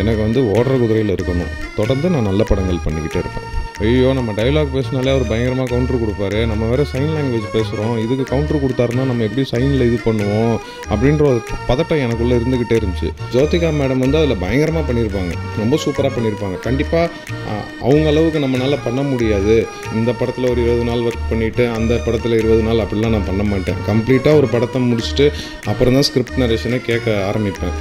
எனக்கு வந்து ஓடுற குதிரையில் இருக்கணும். தொடர்ந்து நான் நல்ல படங்கள் பண்ணிக்கிட்டே இருப்பேன். ஐயோ நம்ம டைலாக் பேசினாலே அவர் பயங்கரமாக கவுண்டர் கொடுப்பாரு. நம்ம வேறு சைன் லாங்குவேஜ் பேசுகிறோம் இதுக்கு கவுண்டர் கொடுத்தாருன்னா நம்ம எப்படி சைனில் இது பண்ணுவோம்? அப்படின்ற ஒரு பதட்டம் எனக்குள்ளே இருந்துக்கிட்டே இருந்துச்சு. ஜோதிகா மேடம் வந்து அதில் பயங்கரமாக பண்ணியிருப்பாங்க ரொம்ப சூப்பராக பண்ணியிருப்பாங்க கண்டிப்பாக அவங்க அளவுக்கு நம்மளால் பண்ண முடியாது. இந்த படத்தில் ஒரு இருபது நாள் ஒர்க் பண்ணிவிட்டு அந்த படத்தில் இருபது நாள் அப்படிலாம் நான் பண்ண மாட்டேன். கம்ப்ளீட்டாக ஒரு படத்தை முடிச்சுட்டு அப்புறம் தான் ஸ்கிரிப்ட் நரேஷனை கேட்க ஆரம்பிப்பேன்.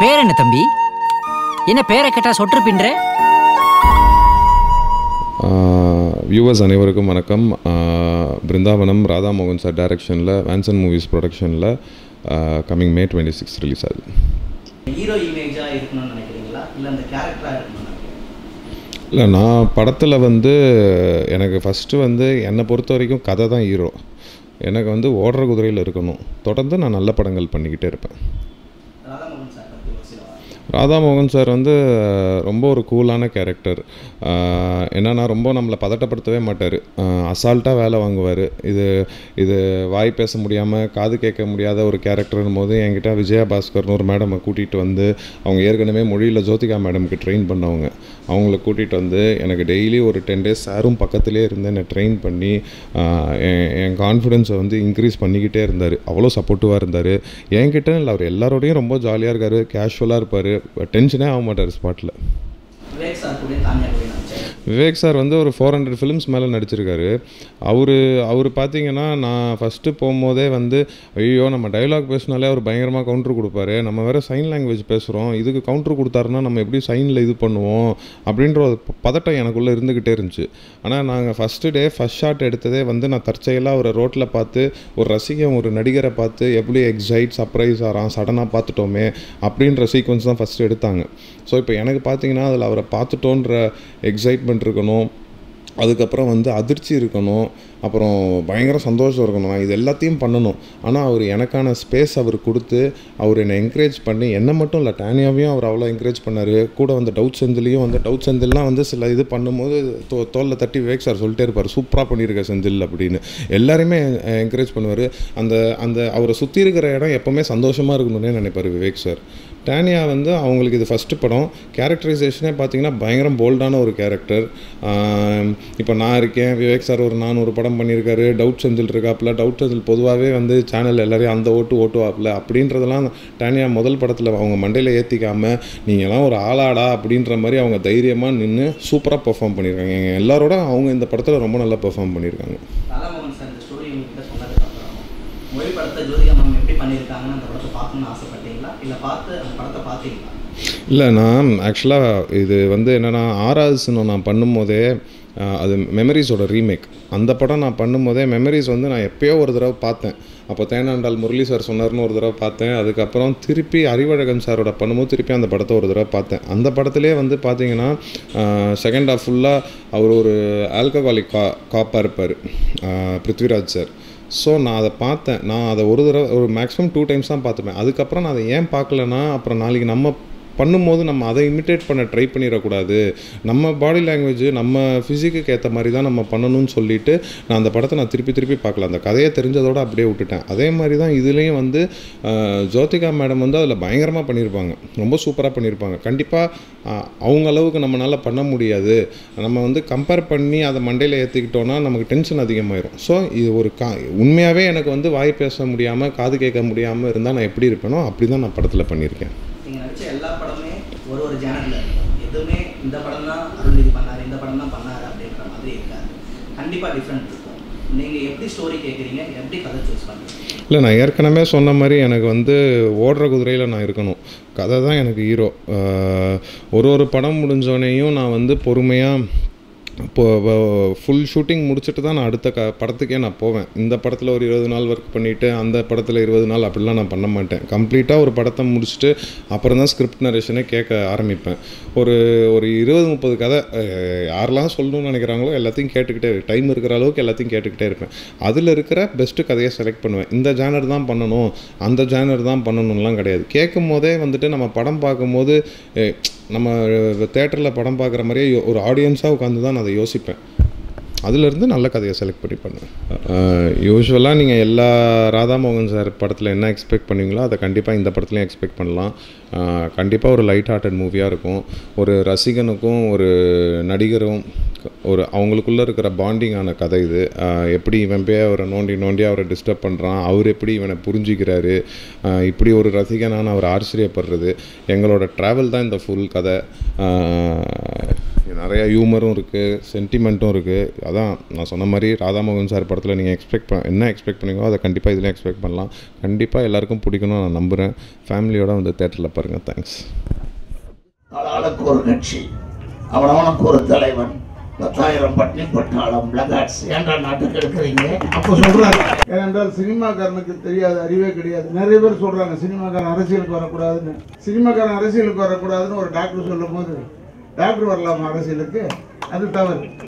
பேர் என்ன தம்பி? என்ன பேரை கேட்டா சொட்டு பின்ற? வியூவர்ஸ் அனைவருக்கும் வணக்கம். பிருந்தாவனம் ராதா மோகன் சார் டைரக்ஷனில் வேன்சன் மூவிஸ் ப்ரொடக்ஷனில் coming May twenty six release ஆகுது. ஹீரோ இமேஜாக இருக்கணும்னு நினைக்கிறீங்களா? இல்லை அந்த கேரக்டராக இல்லை நான் படத்தில் வந்து எனக்கு ஃபஸ்ட்டு வந்து என்னை பொறுத்த வரைக்கும் கதை தான் ஹீரோ எனக்கு வந்து ஓடுற குதிரையில் இருக்கணும். தொடர்ந்து நான் நல்ல படங்கள் பண்ணிக்கிட்டே இருப்பேன் ராதாமோகன் சார் பற்றி ஒரு சில வார்த்தை ராதாமோகன் சார் வந்து ரொம்ப ஒரு கூலான கேரக்டர் என்னன்னா ரொம்ப நம்மளை பதட்டப்படுத்தவே மாட்டார். அசால்ட்டாக வேலை வாங்குவார். இது இது வாய் பேச முடியாமல் காது கேட்க முடியாத ஒரு கேரக்டர்னும் போது என்கிட்ட விஜயா பாஸ்கர்னு ஒரு மேடமை கூட்டிகிட்டு வந்து அவங்க ஏற்கனவே மொழியில் ஜோதிகா மேடமுக்கு ட்ரெயின் பண்ணவங்க. அவங்கள கூட்டிகிட்டு வந்து எனக்கு டெய்லி ஒரு டென் டேஸ் சாரும் பக்கத்துலேயே இருந்து என்னை ட்ரெயின் பண்ணி என் என் கான்ஃபிடென்ஸை வந்து இன்க்ரீஸ் பண்ணிக்கிட்டே இருந்தார். அவ்வளோ சப்போர்ட்டிவாக இருந்தார். என்கிட்ட இல்லை அவர் எல்லாரோடையும் ரொம்ப ஜாலியாக இருக்கார். கேஷுவலாக இருப்பார். டென்ஷனே ஆக மாட்டார் ஸ்பாட்டில் விவேக் சார் வந்து ஒரு ஃபோர் ஹண்ட்ரட் ஃபிலிம்ஸ் மேலே நடிச்சிருக்காரு. அவர் அவர் பார்த்தீங்கன்னா நான் ஃபஸ்ட்டு போகும்போதே வந்து ஐயோ நம்ம டைலாக் பேசினாலே அவர் பயங்கரமாக கவுண்டர் கொடுப்பாரு. நம்ம வேறு சைன் லாங்குவேஜ் பேசுகிறோம் இதுக்கு கவுண்டர் கொடுத்தாருன்னா நம்ம எப்படி சைனில் இது பண்ணுவோம்? அப்படின்ற ஒரு பதட்டம் எனக்குள்ளே இருந்துக்கிட்டே இருந்துச்சு. ஆனால் நாங்கள் ஃபஸ்ட்டு டே ஃபஸ்ட் ஷாட் எடுத்ததே வந்து நான் தற்செயலாக ஒரு ரோட்டில் பார்த்து ஒரு ரசிகன் ஒரு நடிகரை பார்த்து எப்படி எக்ஸைட் சர்ப்ரைஸ் ஆகிறான் சடனாக பார்த்துட்டோமே அப்படின்ற சீக்வன்ஸ் தான் ஃபஸ்ட்டு எடுத்தாங்க. ஸோ இப்போ எனக்கு பார்த்தீங்கன்னா அதில் அவரை பார்த்துட்டோன்ற எக்ஸைட்மெண்ட் இருக்கணும் அதுக்கப்புறம் வந்து அதிர்ச்சி இருக்கணும். அப்புறம் பயங்கர சந்தோஷம் இருக்கணும். இது எல்லாத்தையும் பண்ணணும். ஆனால் அவர் எனக்கான ஸ்பேஸ் அவர் கொடுத்து அவர் என்னை என்கரேஜ் பண்ணி என்னை மட்டும் இல்லை டேனியாவையும் அவர் அவ்வளோ என்கரேஜ் பண்ணார். கூட வந்து டவுட் செந்திலையும் வந்து டவுட் செந்தில்லாம் வந்து சில இது பண்ணும்போது தோ தோலில் தட்டி விவேக் சார் சொல்லிட்டே இருப்பார். சூப்பராக பண்ணியிருக்க செந்தில் அப்படின்னு. எல்லாருமே என்கரேஜ் பண்ணுவார். அந்த அந்த அவரை சுற்றி இருக்கிற இடம் எப்போவுமே சந்தோஷமாக இருக்கணும்னே நினைப்பார் விவேக் சார் டேனியா வந்து அவங்களுக்கு இது ஃபஸ்ட்டு படம். கேரக்டரைசேஷனே பார்த்தீங்கன்னா பயங்கரம் போல்டான ஒரு கேரக்டர் இப்போ நான் இருக்கேன் விவேக் சார் ஒரு நானூறு படம் பண்ணியிருக்காரு டவுட் செந்தில் இருக்காப்புல. டவுட் செந்தில் பொதுவாகவே வந்து சேனல் எல்லாரையும் அந்த ஓட்டு ஓட்டுவாப்புல அப்படின்றதெல்லாம் டேனியா முதல் படத்தில் அவங்க மண்டையில் ஏற்றிக்காமல் நீங்கள்லாம் ஒரு ஆளாடா அப்படின்ற மாதிரி அவங்க தைரியமாக நின்று சூப்பராக பெர்ஃபார்ம் பண்ணியிருக்காங்க. எங்கள் எல்லாரோட அவங்க இந்த படத்தில் ரொம்ப நல்லா பெர்ஃபார்ம் பண்ணியிருக்காங்க ராதாமோகன் சார் இந்த ஸ்டோரி உங்ககிட்ட சொன்னதுக்கப்புறம் மொழி படத்தை ஜோதிகா மேம் எப்படி பண்ணியிருக்காங்கன்னு அந்த படத்தை பார்க்கணும்னு ஆசைப்பட்டீங்களா? இல்லை பார்த்து அந்த படத்தை பார்த்தீங்களா? இல்லை நான் ஆக்சுவலாக இது வந்து என்னென்னா ஆறாவது சின்னம் நான் பண்ணும்போதே அது மெமரிஸோட ரீமேக் அந்த படம் நான் பண்ணும்போதே மெமரிஸ் வந்து நான் எப்போயோ ஒரு தடவை பார்த்தேன். அப்போ தேனாண்டால் முரளி சார் சொன்னார்னு ஒரு தடவை பார்த்தேன். அதுக்கப்புறம் திருப்பி அறிவழகன் சாரோட பண்ணும்போது திருப்பி அந்த படத்தை ஒரு தடவை பார்த்தேன். அந்த படத்திலே வந்து பார்த்தீங்கன்னா செகண்ட் ஹாஃப் ஃபுல்லாக அவர் ஒரு ஆல்கஹாலிக் கா காப்பாக இருப்பார். பிருத்விராஜ் சார் ஸோ நான் அதை பார்த்தேன். நான் அதை ஒரு தடவை ஒரு மேக்ஸிமம் டூ டைம்ஸ் தான் பார்த்துப்பேன். அதுக்கப்புறம் நான் அதை ஏன் பார்க்கலன்னா அப்புறம் நாளைக்கு நம்ம பண்ணும்போது நம்ம அதை இமிட்டேட் பண்ண ட்ரை பண்ணிடக்கூடாது. நம்ம பாடி லாங்குவேஜ் நம்ம ஃபிசிக்குக்கு ஏற்ற மாதிரி தான் நம்ம பண்ணணும்னு சொல்லிட்டு நான் அந்த படத்தை நான் திருப்பி திருப்பி பார்க்கல. அந்த கதையை தெரிஞ்சதோட அப்படியே விட்டுட்டேன். அதே மாதிரி தான் இதுலேயும் வந்து ஜோதிகா மேடம் வந்து அதில் பயங்கரமாக பண்ணியிருப்பாங்க ரொம்ப சூப்பராக பண்ணியிருப்பாங்க கண்டிப்பாக அவங்க அளவுக்கு நம்மளால் பண்ண முடியாது. நம்ம வந்து கம்பேர் பண்ணி அதை மண்டையில் ஏற்றிக்கிட்டோன்னா நமக்கு டென்ஷன் அதிகமாயிரும். ஸோ இது ஒரு கா உண்மையாகவே எனக்கு வந்து வாய் பேச முடியாமல் காது கேட்க முடியாமல் இருந்தால் நான் எப்படி இருப்பேனோ அப்படி தான் நான் படத்தில் பண்ணியிருக்கேன் நீங்கள் நடிச்ச எல்லா படமே ஒரு ஒரு ஜேனலில் இருக்கும். எதுவுமே இந்த படம் தான் அருள்நிதி பண்ணார் இந்த படம் தான் பண்ணார் அப்படின்ற மாதிரி இருக்காது. கண்டிப்பாக டிஃப்ரெண்ட் இருக்கும். நீங்கள் எப்படி ஸ்டோரி கேட்குறீங்க எப்படி கதை சூஸ் பண்ணுறீங்க இல்லை நான் ஏற்கனவே சொன்ன மாதிரி எனக்கு வந்து ஓடுற குதிரையில் நான் இருக்கணும். கதை தான் எனக்கு ஹீரோ ஒரு ஒரு படம் முடிஞ்சோடனேயும் நான் வந்து பொறுமையாக இப்போ ஃபுல் ஷூட்டிங் முடிச்சுட்டு தான் நான் அடுத்த க படத்துக்கே நான் போவேன். இந்த படத்தில் ஒரு இருபது நாள் ஒர்க் பண்ணிவிட்டு அந்த படத்தில் இருபது நாள் அப்படிலாம் நான் பண்ண மாட்டேன். கம்ப்ளீட்டாக ஒரு படத்தை முடிச்சுட்டு அப்புறம் தான் ஸ்கிரிப்ட் நரேஷனே கேட்க ஆரம்பிப்பேன். ஒரு ஒரு இருபது முப்பது கதை யாரெல்லாம் சொல்லணும்னு நினைக்கிறாங்களோ எல்லாத்தையும் கேட்டுக்கிட்டே டைம் இருக்கிற அளவுக்கு எல்லாத்தையும் கேட்டுக்கிட்டே இருப்பேன். அதில் இருக்கிற பெஸ்ட்டு கதையை செலக்ட் பண்ணுவேன். இந்த ஜானர் தான் பண்ணணும் அந்த ஜானர் தான் பண்ணணும்லாம் கிடையாது. கேட்கும் போதே வந்துட்டு நம்ம படம் பார்க்கும்போது நம்ம தேட்டரில் படம் பார்க்குற மாதிரியே ஒரு ஆடியன்ஸாக உட்காந்து தான் நான் அதை யோசிப்பேன். அதுலேருந்து நல்ல கதையை செலக்ட் பண்ணி பண்ணுவேன். யூஸ்வலாக நீங்கள் எல்லா ராதாமோகன் சார் படத்தில் என்ன எக்ஸ்பெக்ட் பண்ணுவீங்களோ அதை கண்டிப்பாக இந்த படத்துலையும் எக்ஸ்பெக்ட் பண்ணலாம். கண்டிப்பாக ஒரு லைட் ஹார்ட்டட் மூவியாக இருக்கும். ஒரு ரசிகனுக்கும் ஒரு நடிகரும் ஒரு அவங்களுக்குள்ளே இருக்கிற பாண்டிங்கான கதை இது. எப்படி இவன் போய் அவரை நோண்டி நோண்டி அவரை டிஸ்டர்ப் பண்ணுறான் அவர் எப்படி இவனை புரிஞ்சிக்கிறாரு இப்படி ஒரு ரசிகனான அவர் ஆச்சரியப்படுறது. எங்களோட ட்ராவல் தான் இந்த ஃபுல் கதை. நிறைய ஹியூமரும் இருக்குது சென்டிமெண்ட்டும் இருக்குது அதான் நான் சொன்ன மாதிரி ராதாமோகன் சார் படத்தில் நீங்கள் எக்ஸ்பெக்ட் பண்ண என்ன எக்ஸ்பெக்ட் பண்ணீங்களோ அதை கண்டிப்பாக இதில் எக்ஸ்பெக்ட் பண்ணலாம். கண்டிப்பாக எல்லாருக்கும் பிடிக்கணும்னு நான் நம்புகிறேன் ஃபேமிலியோட வந்து தேட்டரில் பாருங்கள் தேங்க்ஸ் ஆளாளுக்கு ஒரு கட்சி. அவனவனுக்கு ஒரு தலைவன். பத்தாயிரம் பட்டினி பட்டாளம் பிளகாட்ஸ் ஏன்டா நாட்டுக்கு எடுக்கிறீங்க. அப்போ சொல்றாங்க ஏனென்றால் சினிமாக்காரனுக்கு தெரியாத அறிவே கிடையாது. நிறைய பேர் சொல்றாங்க சினிமாக்காரன் அரசியலுக்கு வரக்கூடாதுன்னு. சினிமாக்காரன் அரசியலுக்கு வரக்கூடாதுன்னு ஒரு டாக்டர் சொல்லும் போது டாக்டர் வரலாமா அரசியலுக்கு அது தவறு.